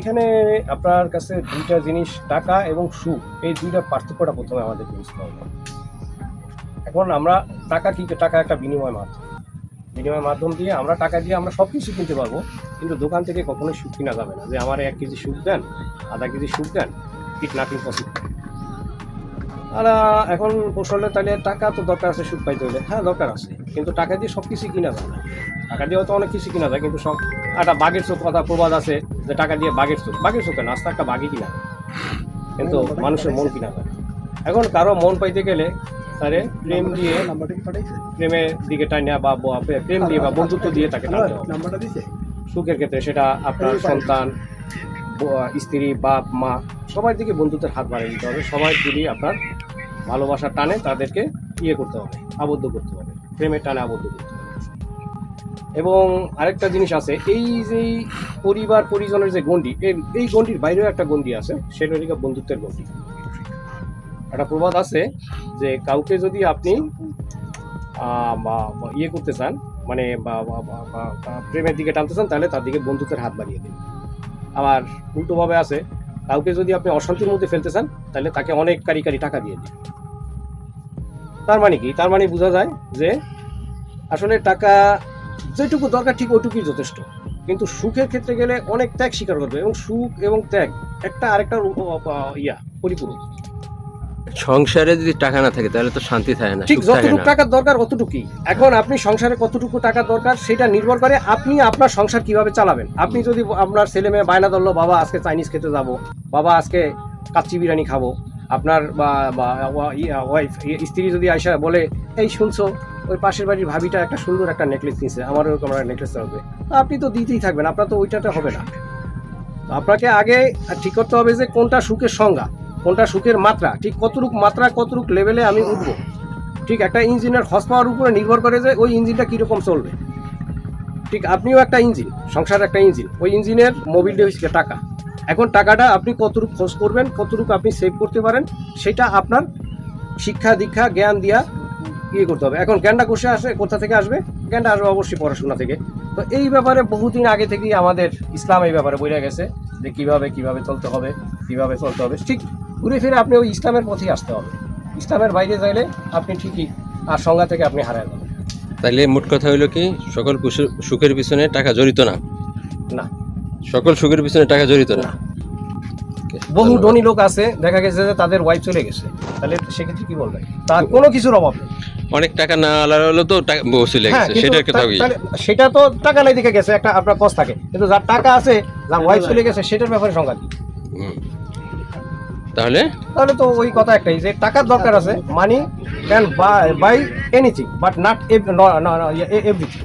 এখানে আপনার কাছে দুইটা জিনিস, টাকা এবং সুখ এই দুইটা পার্থক্যটা প্রথমে আমাদের বুঝতে হবে। এখন আমরা টাকা কি, টাকা একটা বিনিময় মাধ্যম। বিনিময় মাধ্যম দিয়ে আমরা টাকা দিয়ে আমরা সব কিছু কিনতে পারব, কিন্তু দোকান থেকে কখনোই সুখ কিনা যাবে না। যে আমার এক কেজি সুখ দেন, আধা কেজি সুখ দেন ইট নাথিং পসিবল আর এখন কৌশলে তাহলে টাকা তো দরকার আছে সুখ পাইতে হলে হ্যাঁ দরকার আছে। কিন্তু টাকা দিয়ে সব কিছু কিনা যায়। না টাকা দিয়ে তো অনেক কিছু কিনা যায় কিন্তু সব একটা বাঘের চোখ কথা প্রবাদ আছে যে টাকা দিয়ে বাঘের চোখ বাঘের চোখে না আস্তে একটা বাঘই কিনা। কিন্তু মানুষের মন কিনা যায়। এখন কারও মন পাইতে গেলে তারে প্রেম দিয়ে প্রেমের দিকে টাইনা বা বা প্রেম দিয়ে বা বন্ধুত্ব দিয়ে তাকে টানতে হবে। সুখের ক্ষেত্রে সেটা আপনার সন্তান স্ত্রী বাপ মা সবার দিকে বন্ধুত্বের হাত বাড়িয়ে দিতে হবে। সবাই যদি আপনার ভালোবাসার টানে, তাদেরকে ইয়ে করতে হবে, আবদ্ধ করতে হবে, প্রেমের টানে আবদ্ধ করতে হবে। এবং আরেকটা জিনিস আছে, এই যে পরিবার, পরিজনের যে গণ্ডি, এই- গণ্ডির বাইরেও একটা গণ্ডি আছে, সেটা হচ্ছে বন্ধুত্বের গণ্ডি। একটা প্রবাদ আছে যে কাউকে যদি আপনি ইয়ে করতে চান মানে প্রেমের দিকে টানতে চান, তাহলে তার দিকে বন্ধুত্বের হাত বাড়িয়ে দিন। আবার উল্টোভাবে আছে কাউকে যদি আপনি অশান্তির মধ্যে ফেলতে চান, তাহলে তাকে অনেক কারি কারি টাকা দিয়ে দিন। তার মানে কি? তার মানে বোঝা যায় যে আসলে টাকা যেটুকু দরকার, ঠিক ওইটুকুই যথেষ্ট। কিন্তু সুখের ক্ষেত্রে গেলে অনেক ত্যাগ স্বীকার করবে এবং সুখ এবং ত্যাগ একটা আরেকটা ইয়া, পরিপূরক। সংসারে যদি টাকা না থাকে তাহলে তো শান্তি থাকে না ঠিক যতটুকু টাকার দরকার অতটুকুই। এখন আপনি সংসারে কতটুকু টাকা দরকার সেটা নির্ভর করে আপনি আপনার সংসার কীভাবে চালাবেন। আপনি যদি আপনার ছেলে মেয়ে বায়না ধরলো বাবা আজকে চাইনিজ খেতে যাব। বাবা আজকে কাচ্চি বিরিয়ানি খাব। আপনার ওয়াইফ স্ত্রী যদি আইসা বলে এই শুনছো ওই পাশের বাড়ির ভাবিটা একটা সুন্দর একটা নেকলেস নিয়েছে আমার ওরকম একটা নেকলেস হবে আপনি তো দিতেই থাকবেন আপনার তো ওইটাতে হবে না। তো আপনাকে আগে ঠিক করতে হবে যে কোনটা সুখের সংজ্ঞা। কোনটা সুখের মাত্রা? ঠিক কতটুক মাত্রা, কতটুক লেভেলে আমি উঠবো? ঠিক একটা ইঞ্জিনের হর্স পাওয়ার উপরে নির্ভর করে যে ওই ইঞ্জিনটা কীরকম চলবে। ঠিক আপনিও একটা ইঞ্জিন সংসার একটা ইঞ্জিন। ওই ইঞ্জিনের মোবিলটা হচ্ছে টাকা। এখন টাকাটা আপনি কতটুকু খোঁজ করবেন, কতটুকু আপনি সেভ করতে পারেন, সেটা আপনার শিক্ষা, দীক্ষা, জ্ঞান দিয়া ইয়ে করতে হবে। এখন জ্ঞানটা কোষে আসে কোথা থেকে আসবে? জ্ঞানটা আসবে অবশ্যই পড়াশোনা থেকে। তো এই ব্যাপারে বহুদিন আগে থেকেই আমাদের ইসলাম এই ব্যাপারে বলে গেছে যে কীভাবে কীভাবে চলতে হবে, কীভাবে চলতে হবে। ঠিক ঘুরে ফিরে আপনি ওই ইসলামের পথেই আসতে হবে। ইসলামের বাইরে যাইলে আপনি ঠিকই আর সংজ্ঞা থেকে আপনি হারায় যাবেন। তাহলে মোট কথা হইল কি সকল সুখের পিছনে টাকা জড়িত না? না। সকল সুখের পিছনে টাকা জড়িত না? বহু ধনী লোক আছে দেখা গেছে যে তাদের ওয়াইফ চলে গেছে। তাহলে সেক্ষেত্রে কি বলবেন? তার কোনো কিছুর অভাব নেই। অনেক টাকা না আলাদা হলো তো বউ চলে হ্যাঁ, গেছে সেটার কথা সেটা তো টাকা নাই দিকে গেছে একটা আপনার কষ্ট থাকে। কিন্তু যার টাকা আছে যার ওয়াইফ চলে গেছে সেটার ব্যাপারে সংজ্ঞা কি। তাহলে? তাহলে তো ওই কথা একটাই, যে টাকার দরকার আছে money can buy anything but not everything